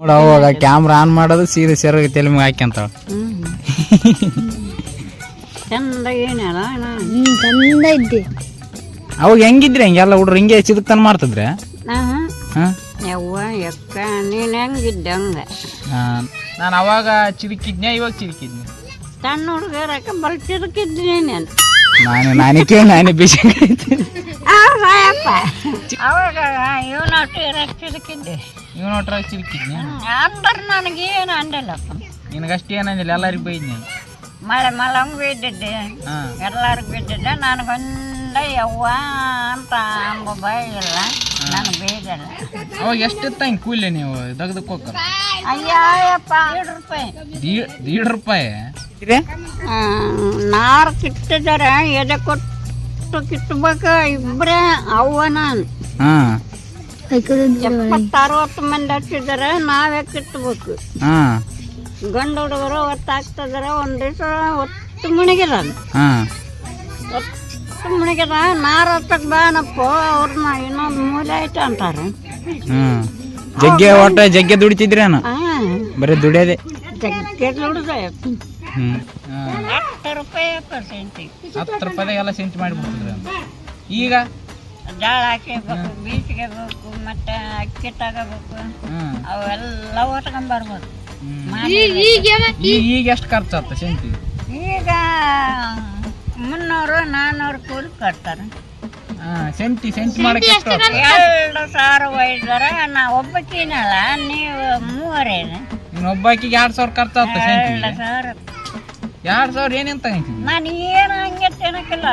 ನೋಡ ಅವಾಗ camera on ಮಾಡೋದು ಸೀರೆ ಸೆರಗ ತಲೆ ಮ್ಯಾಗ ಹಾಕ್ಯಂತಾಳ ಚಂದ ಏನಲ್ಲ ಹ್ಮ್ ಚಂದ ಇದ್ದೆ. ಅವಾಗ ಹೆಂಗಿದ್ರಿ ಹಂಗೆಲ್ಲ ಹುಡ್ರು ಹಿಂಗೆ ಚಿದಕ್ತನ ಮಾಡ್ತಿದ್ರೆ? ನಾನು ಹಾಂ? ಯವ್ವ ಯಕ್ಕ ನೀನು ಹೆಂಗಿದ್ದ ಹಂಗ? ನಾನು ಅವಾಗ ಚಿದಕಿದ್ನೆ ಇವಾಗ ಚಿದಕಿದ್ನಿ ಸಣ್ಣ ಹುಡುಗರಕ್ಕ ಬಲ್ತಿರ್ಕಿದ್ದೀನಿ ನಾನು? ನಾನು ನಾನಿಕೆ ನಾನು ಬಿಸಿ ಅವಾಗ ಇವನೊಟ್ಟು ಇರಕ್ಕಿದಕ್ಕಿದ್ದೆ ನೀವು ನೋಟ್ರಾಗ ಚಿದಕಿದ್ನಿ ಅಂತಾರೆ ನನಗೇನು ಅಂದಿಲ್ಲಪ್ಪ ನಿನಗಷ್ಟೇ ಏನಂದಿಲ್ಲ ಎಲ್ಲರಿಗೂ ಬೈದ್ನಿ ಮಳೆ ಮಲಂಗ್ ಬಿದ್ದಿದ್ದೆ ಹಾಂ. ಎಲ್ಲರಿಗೂ ಬಿದ್ದಿದ್ದೆ ನನಗೊಂದ ಯವ್ವ ಅಂತ ಅಂಬ ಬೈದಿಲ್ಲ. ನಾನು ಬೈದಲ್ಲ. ಅವಾಗ ಎಷ್ಟಿತ್ತ ಹಿಂಗೆ ಕೂಲಿ ನೀವು ದಗ್ದಕ್ಕೆ ಹೋಗ್ತಾರ ಅಯ್ಯಪ್ಪ. ಎರಡು ರೂಪಾಯಿ. ದೀಡ್ ರೂಪಾಯಿ? ಆ, ನಾರು ಕಿಟ್ಟಿದ್ದಾರೆ ಎದೆ ಕೊಟ್ಟು ಕಿಟ್ಬೇಕು ಇಬ್ಬರೇ ಅವ್ವ ನಾನು. ಹಾಂ. ಅರವತ್ತು ಮಂದಿ ಹಚ್ಚಿದ್ದಾರೆ ನಾವೇ ಕಿಟ್ಟಬೇಕು ಹಾಂ. ಗಂಡು ಹುಡುಗರು ಒತ್ತಾಗ್ತಿದ್ದಾರೆ ಒಂದು ದಿವಸ ಒತ್ತು ಮುಣಿಗಿದ ಒತ್ತು ಮುಣಿಗಿದ ನಾರು ಹತ್ತಕ್ಕೆ ಬಾನಪ್ಪ ಅವ್ರನ್ನ ಇನ್ನೊಂದು ಮೂಲೆ ಐತೆ ಅಂತಾರೆ. ಜಗ್ಗೆ ಒಟ್ಟ ಜಗ್ಗೆ ದುಡಿತಿದ್ರೇನು ಬರೀ ದುಡಿಯೋದೆ? ಜಗ್ಗೆ ದುಡ್ದ. ಹ್ಮ್. ಹತ್ತು ರೂಪಾಯಿ ಹತ್ತು ರೂಪಾಯಿ ಎಲ್ಲ ಸೆಂಟ್ ಮಾಡಿಬಿಡ್ತಿದ್ರು ಈಗ? ಜಾಳ ಹಾಕಬೇಕು ಬೀಸಿಗೆ ಬೇಕು ಮತ್ತೆ ಅಕ್ಕಿ ತಗೋಬೇಕು ಅವೆಲ್ಲ ಹೊತ್ಕೊಂಡ್ಬರ್ಬೋದು. ಈಗ ಎಷ್ಟು ಖರ್ಚು ಆಗ್ತದೆ ಶಂಕಿ ಈಗ ಮುನ್ನೂರು ನಾನೂರು ಕೂಲಿ ಕಟ್ತಾರೆ. ಸೆಂಟಿ ಸೆಂಟಿ ಮಾಡಕ್ಕೆ? ಎರಡು ಸಾವಿರ ಒಯ್ದಾರ ನಾ ಒಬ್ಬಕ್ಕಿನಲ್ಲ ನೀವು ಮೂವರೇನು? ಇನ್ನು ಒಬ್ಬಾಕಿಗೆ ಎರಡು ಸಾವಿರ ಖರ್ಚಾತ ಸೆಂಚಿ ಎರಡು ಸಾವಿರ. ಎರಡು ಸಾವಿರ ಏನೇನು ತಗೊಂತೀನಿ ನಾನು ಏನು ಹಂಗೆ ತಿನ್ನಕ್ಕಿಲ್ಲ.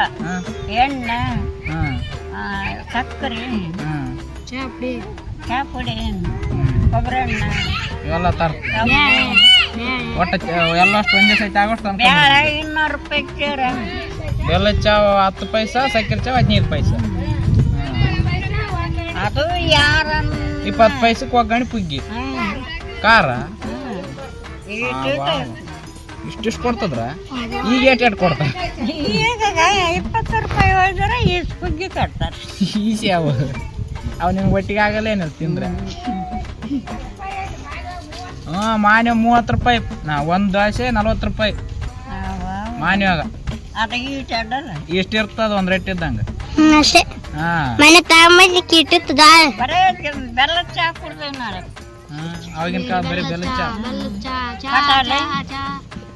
ಎಣ್ಣೆ. ಸಕ್ಕರೆ ಚಾಪುಡಿ ಹ್ಮ್. ಕೊಬ್ಬರಿ ಎಣ್ಣೆ ಇವೆಲ್ಲ ತರ್ತೀವಿ ಒಟ್ಟ ಚ- ಎಲ್ಲ ಅಷ್ಟು ಒಂದೇ ಸೈತಿ ಆಗೋಷ್ಟು ಬೇಳೆ ಇನ್ನೂರು ರೂಪಾಯಿ ಚೀರ ಬೆಲ್ಲ ಚಾವ ಹತ್ತು ಪೈಸಾ ಸಕ್ಕರೆ ಚಾವ್ ಹದಿನೈದು ಪೈಸಾ. ಅದು ಯಾರ ಇಪ್ಪತ್ತು ಪೈಸಕ್ಕೆ ಒಗ್ಗರಣೆ ಪುಗ್ಗಿ. ಖಾರ? ಇಷ್ಟಿಷ್ಟು ಕೊಡ್ತದ್ರ? ಈಗ ಏಟ್ ಏಟ್ ಕೊಡ್ತಾರ? ಈಗ ಇಪ್ಪತ್ತು ರೂಪಾಯಿ ಹೋದ್ರೆ ಈ ಸುಗ್ಗಿ ಕಟ್ತಾರೆ ಈಸಿ ಅವು. ಅವು ನಿಮ್ಗೆ ಒಟ್ಟಿಗೆ ಆಗಲ್ಲ ಏನಿಲ್ಲ ತಿಂದ್ರೆ. ಹ್ಞೂ ಮಾನ್ಯ ಮೂವತ್ತು ರೂಪಾಯಿ. ನಾ ಒಂದು ದೋಸೆ ನಲ್ವತ್ತು ರೂಪಾಯಿ. ಮಾನ್ಯವಾಗ ಎಷ್ಟು ಇರ್ತದ ಒಂದು ರೇಟ್ ಇದ್ದಂಗ. ಅಷ್ಟೇ. ಹಾಂ. ಮನೆ ತಗೊಂಬಂದು ಕಿಟ್ಟದ ಬರೇ ಬೆಲ್ಲ ಚಾ ಕುಡ್ದೇವ್ ನಾನು ಹಾಂ ಅವಾಗಿನ ಕಾಲ ಬರೀ ಬೆಲ್ಲ ಚಾ.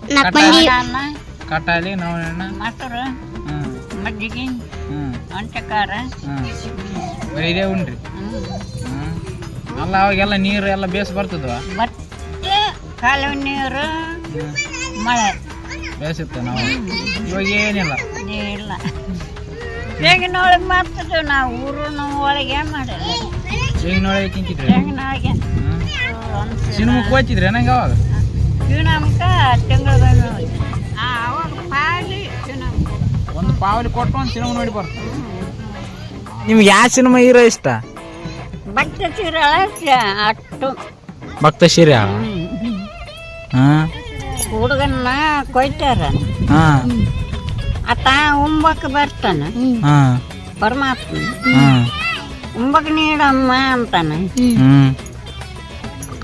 ಕಟಾಲೆ ನಕ್ಕಂದಿ ಅನ್ನ ಕಟಾಲಿ ನವಣೆಣ್ಣ ಮೊಸರು ಹ್ಞೂ ಮಜ್ಜಿಗೆ ಹ್ಞೂ ಅಂಟಕಾರ ಬರೀ ಇದೇ ಉಂಡ್ರಿ. ಹ್ಞೂ ಅಲ್ಲ ಅವಾಗೆಲ್ಲ ನೀರು ಎಲ್ಲ ಬೇಸ್ ಬರ್ತದವ? ಬಟ್ಟೆ ಕಾಲುವೆ ನೀರು ಮಳೆ. ಬೇಸಿತ್ತು ನಾವು. ಇವಾಗ ಏನಿಲ್ಲ. ಇಲ್ಲ ಬೇಗಿನೊಳಗೆ ಮಾಡ್ತಿದ್ವಿ ನಾವು ಊರಿನ ಒಳಗೆ ಮಾಡಿಲ್ಲ. ಈಗಿನೊಳಗೆ ತಿಂತಿದ್ರಿ ಬೇಗಿನೊಳಗೆ ಸಿನಿಮಾ ಕೊತ್ತಿದ್ರೆ ನಂಗೆ ಅವಾಗ? ಶಿವನಾಮಕ ತಿಂಗಳು ಅವಾಗ ಪಾಲಿ ಶಿವನಾಮಕ ಒಂದು ಪಾವಲಿ ಕೊಟ್ಟು ಒಂದು ಸಿನಿಮಾ ನೋಡಿ ಬರ್ತದೆ ನಿಮ್ಗೆ ಯಾವ ಸಿನಿಮಾ ಹೀರೋ ಇಷ್ಟ? ಭಕ್ತ ಸೀರೆ ಅಟ್ಟು ಭಕ್ತ ಸೀರೆ ಹಾಂ? ಹುಡುಗನ್ನ ಕೊಯ್ತಾರ. ಹಾಂ. ಆತ ಉಂಬಕ್ಕೆ ಬರ್ತಾನ. ಪರಮಾತ್ಮ. ಉಂಬಕ್ ನೀಡಮ್ಮ ಅಂತಾನೆ.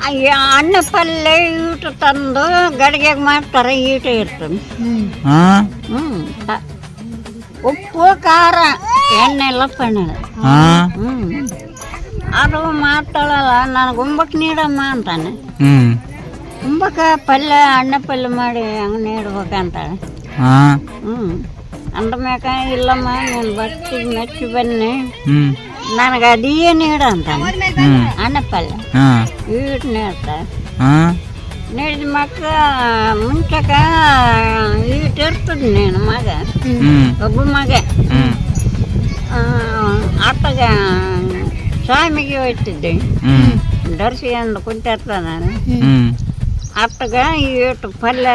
ಅನ್ನ ಪಲ್ಯ ಈಟು ತಂದು ಗಡಿಗೆಗೆ ಮಾಡ್ತಾರೆ ಈಟ ಇರ್ತದೆ ಹಾಂ ಹ್ಞೂ ತ- ಉಪ್ಪು ಖಾರ ಎಣ್ಣೆ ಲಪ್ಪಣ್ಣ ಹಾಂ ಹ್ಞೂ ಅದು ಮಾಡ್ತಾಳಲ್ಲ ನನಗೆ ಉಂಬಕ್ ನೀಡಮ್ಮ ಅಂತಾನೆ ಹ್ಞೂ ಉಂಬಕ ಪಲ್ಯ ಅಣ್ಣ ಪಲ್ಯ ಮಾಡಿ ಹಂಗೆ ನೀಡ್ಬೇಕಂತಾಳೆ ಹಾಂ ಹ್ಞೂ ಅಂದ ಮ್ಯಾಕ ಇಲ್ಲಮ್ಮ ನೀನು ಭಕ್ತಿಗೆ ಮೆಚ್ಚಿ ಬನ್ನಿ ಹ್ಞೂ ನನಗೆ ಅದೇ ನೀಡು ಅಂತ ಹ್ಞೂ ಅನ್ನ ಪಲ್ಯ ಹಾಂ. ಈಟ್ ನೀಡ್ತಾರೆ ಹಾಂ. ನೀಡಿದ ಮಕ್ಕ ಮುಂಚಕ ಈಟ್ ಇರ್ತದೆ ನೀನು ಮಗ. ಒಬ್ಬ ಮಗ. ಹ್ಞೂ ಆತಗ ಸ್ವಾಮಿಗೆ ಹೋಯ್ತಿದ್ದೆ. ಹ್ಮ್. ದರ್ಶಿ ಅಂದು ಕುಂತಿರ್ತ ನಾನು. ಅತ್ತಗ ಆತಗ ಈಟು ಪಲ್ಯ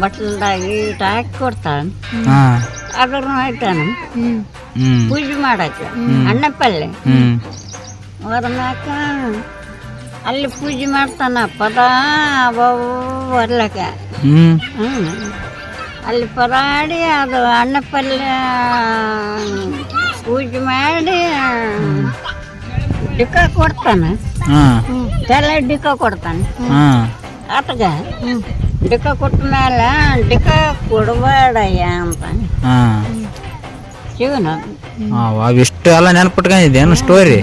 ಬಟ್ಲದಾಗ ಈಟು ಹಾಕಿ ಕೊಡ್ತಾನೆ ಹಾಂ. ಅದ್ರ ಹೋಯ್ತಾನೆ ಪೂಜೆ ಮಾಡಕ್ಕೆ. ಅಣ್ಣ ಪಲ್ಲೆ ಹ್ಞೂ ಅಲ್ಲಿ ಪೂಜೆ ಮಾಡ್ತಾನ ಪದ ಅವು ಹ್ಞೂ ಅಲ್ಲಿ ಪರಾಡಿ ಅದು ಅಣ್ಣ ಪಲ್ಯ ಪೂಜೆ ಮಾಡಿ ಡಿಕ್ಕ ಕೊಡ್ತಾನೆ. ತಲೆ ಡಿಕ್ಕ ಕೊಡ್ತಾನೆ. ಆತಗ? ಡಿಕ್ಕ ಕೊಟ್ಟ ಮೇಲೆ ಡಿಕ್ಕ ಕೊಡಬೇಡಯ್ಯ ಅಂತಾನೆ. ಜೀವನ ಅವಿಷ್ಟು ಎಲ್ಲ ನೆನ್ಪಿಟ್ಕೊಂಡಿದ್ದೆ ಏನು ಸ್ಟೋರಿ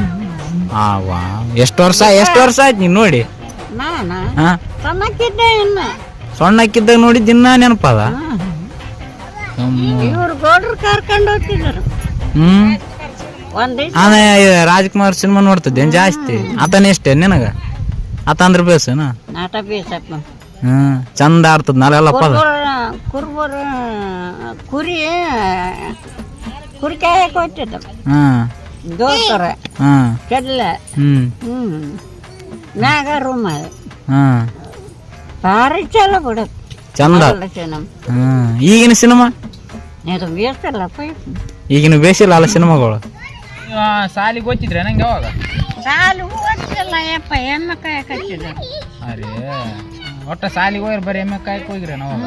ಆವಾ ವಾ. ಎಷ್ಟು ವರ್ಷ ಎಷ್ಟು ವರ್ಷ ಆಯ್ತು ನೀನು ನೋಡಿ? ಸಣ್ಣ ಹಾಂ. ಸಣ್ಣಕ್ಕಿದ್ದೆ ಇನ್ನು. ಸಣ್ಣಕ್ಕಿದ್ದಾಗ ನೋಡಿ ದಿನ ನೆನಪದ? ಇವ್ರು ಗೌಡ್ರು ಕರ್ಕೊಂಡು ಹೋಗ್ತಿದ್ರು ಹ್ಞೂ ಒಂದ್ ದಿವ್ಸ. ಆನ ರಾಜ್ಕುಮಾರ್ ಸಿನಿಮಾ ನೋಡ್ತಿದ್ದೆ ಜಾಸ್ತಿ? ಆತನ ಇಷ್ಟೇ ನಿನಗ? ಆತ ಅಂದ್ರೆ ಬೇಸನ? ನಾಟ ಬೀಸಪ್ಪ. ಹ್ಮ್ ಚಂದ ಆಡ್ತದ ನಾಳೆಲ್ಲ ಪದ ಕುರ್ಬರ ಕುರಿ ಕುರಿ ಕಾಯಕ್ಕೆ ಹಾಂ. ದೋಸರ ದೋಸ್ತರ ಕಡಲೆ ಹ್ಮ್. ಹ್ಮ್. ಮ್ಯಾಗ ರೂಮ್. ಅದು ಹ್ಮ್ ಭಾರಿ ಚಲೋ ಬಿಡು. ಚಂದ. ಹ್ಮ್ ಈಗಿನ ಸಿನಿಮಾ? ಇದು ಬೇಸಲ್ಲಪ್ಪ ಈಗಿನ ಬೇಸಿಲ್ಲ ಅಲ್ಲ ಸಿನಿಮಾಗಳು? ಸಾಲಿಗೆ ಓದ್ತಿದ್ರೆ ನಂಗೆ ಯಾವಾಗ ಸಾಲು ಓದಿಲ್ಲ ಯಪ್ಪ ಎಮ್ಮೆ ಕಾಯಕ್ಕೆ ಹಚ್ಚಿದ ಅರೇ ಒಟ್ಟ ಸಾಲಿಗೆ ಹೋಗಿರ ಬರೀ ಎಮ್ಮೆ ಕಾಯಕ್ಕೆ ಹೋಗಿರ ನಾವು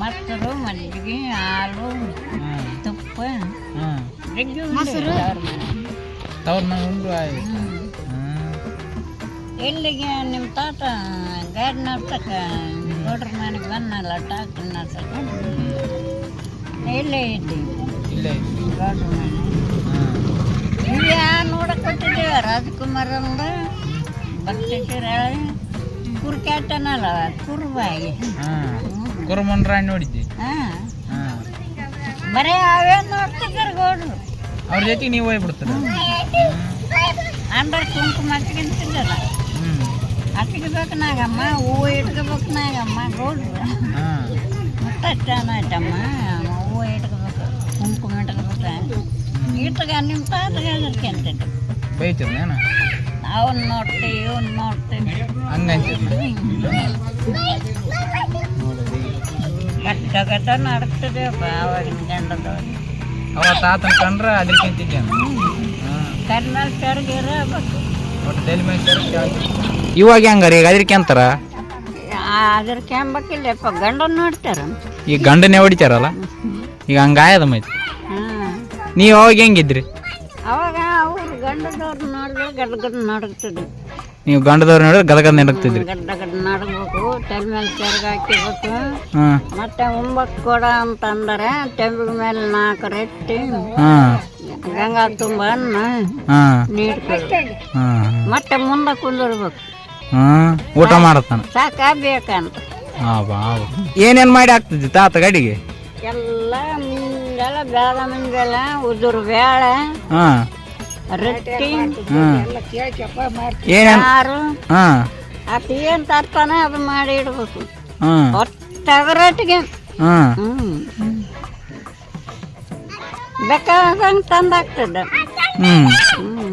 ಮತ್ತೆ ಮಜ್ಜಿಗೆ ಹಾಲು ತವ್ರ ಮನೆ ಉಂಡ್ರು ಆಯ್ತು ಹ್ಮ್ ಇಲ್ಲಿಗೆ ನಿಮ್ಮ ತಾತ ಗಾಡಿ ನಡ್ಸಕ್ಕ ನೋಡ್ರ ಮನೆಗೆ ಬಂದಲ್ಲ ಟ್ಯಾಕ್ಟರ್ ನಡ್ಸಕ್ಕ ಇಲ್ಲೇ ಇದ್ದೀವಿ ಇಲ್ಲೇ. ಗೌಡ್ರ ಮನೆ ಇಲ್ಲಿ ನೋಡಕ್ಕೆ ಕೊಟ್ಟಿದ್ದೇವೆ ರಾಜ್ಕುಮಾರ್ ಅಂದ ಬರ್ತೈತಿರ ಕುರ್ಕ್ಯಾಟನಲ್ಲ ಕುರುಬಾಗಿ ಕುರುಮನ್ ರಾಣಿ ನೋಡಿದ್ದೆ ಹಾಂ ಹ್ಮ್ ಬರೀ ಅವೇ ನೋಡ್ತಿದ್ದಾರೆ ಗೌಡ್ರು. ಅವ್ರ ಜೊತೆ ನೀವು ಹೋಗ್ಬಿಡ್ತೀರ? ಅಂದ್ರೆ ಕುಂಕುಮ ಹಚ್ಕೊಂತಿದ್ದಲ್ಲ ಹಚ್ಕೋಬೇಕು ನಾಗಮ್ಮ ಹೂವು ಇಟ್ಕೋಬೇಕು ನಾಗಮ್ಮ ಗೌಡ್ರು. ಹ್ಮ್ ಆಯ್ತಮ್ಮ? ಹೂವು ಇಟ್ಕೋಬೇಕು ಕುಂಕುಮ ಇಟ್ಕೋಬೇಕು. ಇಟ್ಗ ನಿಮ್ಮ ತಾತಗ ಅದಕ್ಕೆಂತಿದ್ದು ಬೈತಿರ್ನೇನು ಅವನ್ ನೋಡ್ತಿ ಇವನ್ ನೋಡ್ತೀನಿ ಹಂಗಂತಿರ್ನ? ಅವಾಗಿನ ಗಂಡದವ್ರು. ಅವ ತಾತನ ಕಂಡ್ರ ಕರ್ನಾಲ್ ಚರ್ಗಿರ ಒಟ್ಟು ತಲೆ ಮೇಲೆ ಸೆರಗ್ ಇವಾಗ ಹೆಂಗಾರ ಈಗ ಅದಕ್ಕೆ ಅಂತಾರ? ಅದ್ರ ಕೆಂಬಕ್ಕಿಲ್ಲಪ್ಪ ಗಂಡನ್ ನೋಡ್ತಾರ. ಈಗ ಗಂಡನೇ ಹೊಡಿತಾರಲ್ಲ? ಈಗ ಹಂಗಾಯದ ಮೈತಿ ಹಾಂ ನೀವು ಅವಾಗ ಹೆಂಗಿದ್ರಿ? ಅವಾಗ ಅವ್ರು ಗಂಡದವ್ರು ನೋಡಿದ್ರೆ ಗಡ್ಗಡ್ ನಡಗ್ತದೆ ನೀವು ಗಂಡದವ್ರು ನೋಡಿದ್ರೆ ಗದಗದ ನಡಕ್ತಿದ್ರಿ ಗಡ್ಡ ಗಡ್ಡ ನಡಗಬೇಕು ತಲೆ ಮೇಲೆ ಚರ್ಗ ಹಾಕಿಬೇಕು ಹ್ಮ್ ಮತ್ತೆ ಒಂಬತ್ತು ಕೊಡ ಅಂತಂದರೆ ತೆಂಬಿನ ಮೇಲೆ ನಾಲ್ಕು ರೆಟ್ಟಿ ಗಂಗಾ ತುಂಬ ಅನ್ನ ನೀರು ಕೊಡು ಹ್ಮ್ ಮತ್ತೆ ಮುಂದೆ ಕುಂದಿರ್ಬೇಕು. ಊಟ ಮಾಡತ್ತಾನ? ಸಾಕ ಬೇಕಂತ ಹಾ ಬಾ ಏನೇನ್ ಮಾಡಿ ಆಗ್ತದೆ ತಾತ ಗಡಿಗೆ? ಎಲ್ಲ ಮುಂದೆಲ್ಲ ಬೇಡ ಮುಂದೆಲ್ಲ ಉದುರು ಬೇಳೆ ಹಾ. ರೊಟ್ಟಿ ಹ್ಮ್ ಏನೇನ್ ಸಾರು ಹ್ಮ್. ಅದು ಏನು ತರ್ತಾನೆ ಅದು ಮಾಡಿ ಇಡ್ಬೇಕು. ಹ್ಮ್. ಒಟ್ಟಗರಟ್ಟಿಗೆ ಹ್ಮ್. ಹ್ಞೂ ಬೇಕಾಗಂಗೆ ತಂದಾಗ್ತದೆ ಹ್ಮ್. ಹ್ಞೂ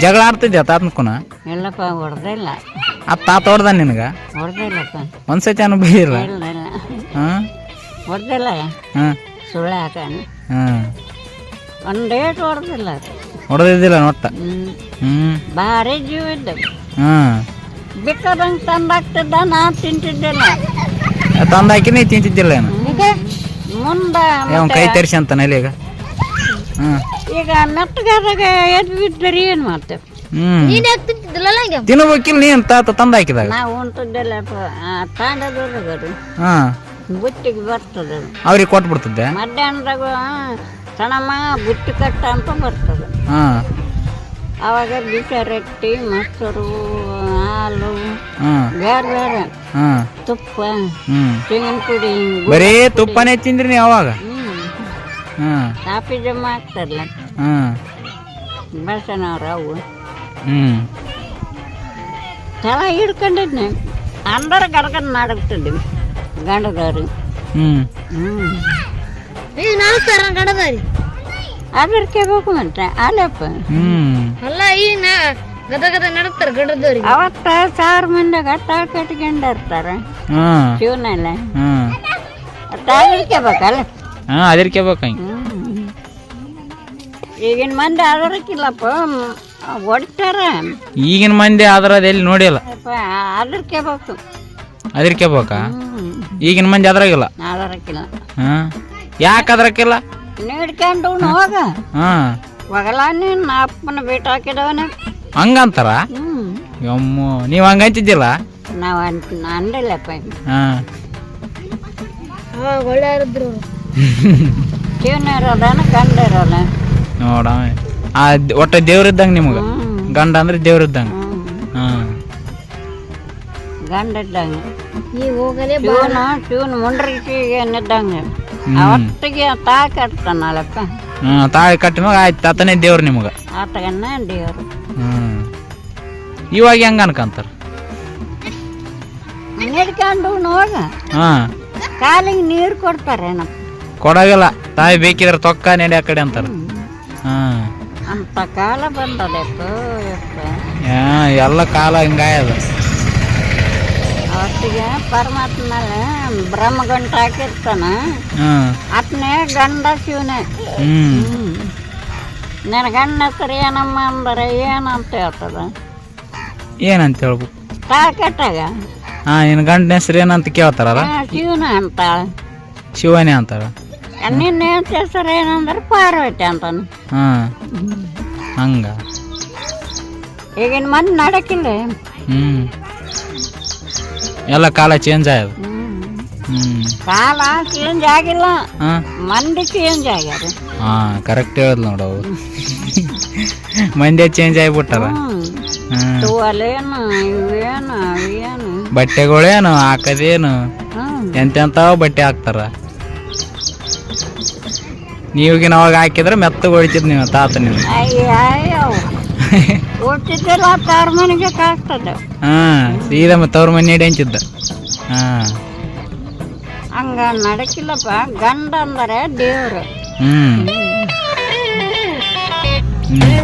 ಜಗಳ ಆಡ್ತಿದ್ಯಾ ತಾತನ್ಕುನ ಇಲ್ಲಪ್ಪ ಹೊಡೆದಿಲ್ಲ ಆ ತಾತ ಹೊಡ್ದ ನಿನಗ ಹೊಡೆದಿಲ್ಲಪ್ಪ ಒಂದ್ಸತಿ ಅನು ಬೈದಿಲ್ಲ ಇಲ್ಲ ಇಲ್ಲ. ಹ್ಮ್. ಹೊಡೆದಿಲ್ಲ ಹ್ಮ್. ಸುಳ್ಳು ಹಾಕಾನ ಹ್ಮ್. ಒಂದು ಡೇಟ್ ಹೊಡೆದಿಲ್ಲ ಹೊಡೆದಿದ್ದಿಲ್ಲ ನೋಟ ಹ್ಞೂ ಭಾರಿ ಜೀವ ಇದ್ದ ಹ್ಮ್ ಬೇಕಾದಂಗೆ ತಂದಾಗ್ತಿದ್ದ ನಾ ತಿಂತಿದ್ದಿಲ್ಲ. ತಂದಾಕಿ ನೀ ತಿಂತಿದ್ದಿಲ್ಲ ಏನು? ಮುಂದೆ ಅವ್ನ ಕೈ ತರಿಸಿ ಅಂತಾನೆ ಈಗ? ಈಗ ಮೆತ್ತಗಾದಾಗ ಎದ್ದು ಬಿದ್ದರೆ ಏನು ಮಾಡ್ತೇವೆ ತಿನ್ನಬೇಕಿಲ್ಲ ನೀನ್ ತಾತ ತಂದ ಹಾಕಿದಾಗ? ನಾವು ಉಂಟದ್ದೆಲ್ಲಪ್ಪ ತಾಂಡದವ್ರಿಗೆ ಹಾ. ಬರ್ತದೆ ಅವ್ರಿಗೆ ಕೊಟ್ಬಿಡ್ತದೆ ಮಧ್ಯಾಹ್ನದಾಗ ಸಣ್ಣಮ್ಮ ಬುಟ್ಟಿ ಕಟ್ಟ ಅಂತ ಬರ್ತದೆ. ಅವಾಗ ಆವಾಗ ಬಿಸಿ ರೊಟ್ಟಿ ಮೊಸರು ಹಾಲು ಹಾ. ಬೇರೆ ಬೇರೆ. ಹಾ. ತುಪ್ಪ ಹ್ಮ್. ತೆಂಗಿನ ಪುಡಿ ಬರೀ ತುಪ್ಪನೇ ತಿಂದ್ರಿ ನೀವು ಅವಾಗ? ಹ್ಞೂ ಕಾಫಿ ಜಮ್ಮ ಆಗ್ತಾರಲ್ಲ ಬಸನವ್ರು ಅವು. ಹ್ಮ್. ತಲ ಹಿಡ್ಕೊಂಡಿದ್ನೆ. ಅಂದರ ಗಡಗಡ್ ನಡಗ್ತಿದ್ವಿ ಗಂಡದವ್ರು. ಹ್ಞೂ ಹ್ಞೂ ಈಗ ನಾನು ಸರ ಗಡದಾರಿ ಅದಕ್ಕೆ ಬೇಕು ಮತ್ತೆ ಅಲ್ಲಪ್ಪ ಹ್ಮ್. ಅಲ್ಲ ಈಗ ನಾ ಗದ ಗದ ನಡಕ್ತಾರ ಗಡದವ್ರಿಗೆ. ಅವತ್ತ ಸಾವಿರ ಮಂದಿಗೆ ತಾಳ ಕಟ್ಕೊಂಡಿರ್ತಾರೆ ಹ್ಮ್ ಜೀವನೆಲ್ಲ ಹ್ಮ್ ತಾಳಿಕೆ ಬೇಕಲ್ಲ ಹಾ. ಅದಕ್ಕೆ ಬೇಕಂಗೆ ಹ್ಮ್. ಈಗಿನ ಮಂದಿ ಅದರಕ್ಕಿಲ್ಲಪ್ಪ ಹೊಡಿತಾರ. ಈಗಿನ ಮಂದಿ ಆದ್ರ ಎಲ್ಲಿ ನೋಡಿಲ್ಲ. ಅದಕ್ಕೆ ಬೇಕು ಅದಕ್ಕೆ ಬೇಕಾ ಈಗಿನ ಮಂದಿ ಅದ್ರಾಗಿಲ್ಲ ಅದರಕ್ಕಿಲ್ಲ ಹಾ. ಯಾಕೆ ಅದ್ರಕ್ಕಿಲ್ಲ ನೀಡ್ಕೊಂಡು ಹೋಗ. ಹಾ. ಒಗಲ ನಿನ್ನ ಅಪ್ಪನ ಬಿಟ್ಟು ಹಾಕಿದವನ. ಹಂಗಂತಾರ? ಯಮ್ಮ ನೀವು ಹಂಗಂತಿದ್ದಿಲ್ಲ ನಾವು ಅಂತ ಅಂದಿಲ್ಲಪ್ಪ. ಹಾ. ಒಳ್ಳೆ ಇದ್ರು ಜೀವನ ಇರೋದನ ಗಂಡ ಇರೋಲ್ಲ ನೋಡ ಆ ಒಟ್ಟ ದೇವ್ರಿದ್ದಂಗ ನಿಮಗ. ಗಂಡ ಅಂದ್ರೆ ದೇವ್ರಿದ್ದಂಗ. ಹಾ. ಗಂಡ ಇದ್ದಂಗೆ ಈಗ ಹೋಗಲೇ ಟ್ಯೂನ್ ಮುಂಡ್ರಿಗೆ ಮುಂಡ್ರಿಗಿಗೆ ನಿದ್ದಂಗೆ ಹ್ಮ್. ಕಟ್ತಾನಲ್ಲಪ್ಪ. ಹ್ಮ್ ತಾಳಿ ಕಟ್ಟಿನ ಮ್ಯಾಗ ಆಯ್ತು. ಆತನೇ ದೇವ್ರು ನಿಮಗ. ಆತಗನ್ನ ದೇವರು. ಹ್ಮ್. ಇವಾಗ ಹೆಂಗ ಅನ್ಕಂತಾರ? ನಡ್ಕೊಂಡು ಹೋಗ ಹಾ. ಕಾಲಿಗೆ ನೀರು ಕೊಡ್ತಾರೆ ಕೊಡಾಗಿಲ್ಲ ತಾಯಿ ಬೇಕಿದ್ರೆ ತೊಕ್ಕ ನೆಡಿ ಆ ಕಡೆ ಅಂತಾರ. ಹಾ. ಅಂತ ಕಾಲ ಬಂದದಪ್ಪ. ಯಪ್ಪ ಎಲ್ಲ ಕಾಲ ಹಿಂಗಾಯದ. ಅವತ್ತಿಗೆ ಬ್ರಹ್ಮ ಗಂಟ ಹಾಕಿರ್ತಾನ. ಅತ್ನೇ ಗಂಡ ಶಿವನೇ. ನನ್ನ ಗಂಡ ಹೆಸರು ಏನಮ್ಮ ಅಂದರೆ ಏನಂತ ಹೇಳ್ತದ? ಏನಂತ ಹೇಳ್ಬೇಕು ತಾಕಟ್ಟಾಗ? ಹಾ ನಿನ್ನ ಗಂಡನ ಹೆಸರು ಏನಂತ ಕೇಳ್ತಾರಲ್ಲ? ಶಿವನ ಅಂತ. ಶಿವನೇ ಅಂತಾರ ನಿನ್ನ ಹೆಸರು ಏನಂದ್ರೆ ಪಾರ್ವತಿ ಅಂತಾನ. ಹಾ. ಹಂಗ. ಈಗಿನ ಮಂದಿ ನಡಕಿಲ್ಲ. ಹ್ಮ್. ಎಲ್ಲ ಕಾಲ ಚೇಂಜ್ ಆಯ್ತು. ಹ್ಮ್. ಕಾಲ ಚೇಂಜ್ ಆಗಿಲ್ಲ. ಹಾ? ಮಂದಿ ಚೇಂಜ್ ಆಗ್ಯಾರ ಹಾ ಕರೆಕ್ಟ್ ಹೇಳದ್ ನೋಡು ಅವು ಮಂದಿ ಚೇಂಜ್ ಆಗಿಬಿಟ್ಟಾರ ಹ್ಮ್. ಹ್ಮ್. ಟುವಲೇನು ಇವೇನು ಅವೇನು. ಬಟ್ಟೆಗಳೇನು ಹಾಕದೇನು? ಎಂತೆಂತಾವ ಬಟ್ಟೆ ಹಾಕ್ತಾರ? ನೀವಿಗಿನ ಅವಾಗ ಹಾಕಿದ್ರೆ ಮೆತ್ತಗೆ ಹೊಡಿತಿದ್ ನೀವು ತಾತ ನೀವು ಅಯ್ಯೋ ಹುಟ್ಟಿದ್ದಿಲ್ಲ ತವ್ರ ಮನೆಗೆ ಕಾಗ್ತದೆ ಹಾ ಸೀದಾ ಮತ್ತೆ ಅವ್ರ ಮನೆ ನಡಿ ಅಂತಿದ್ದ. ಹಾ. ಹಂಗ ನಡಕಿಲ್ಲಪ್ಪ. ಗಂಡ ಅಂದರೆ ದೇವ್ರು. ಹ್ಮ್. ಹ್ಮ್.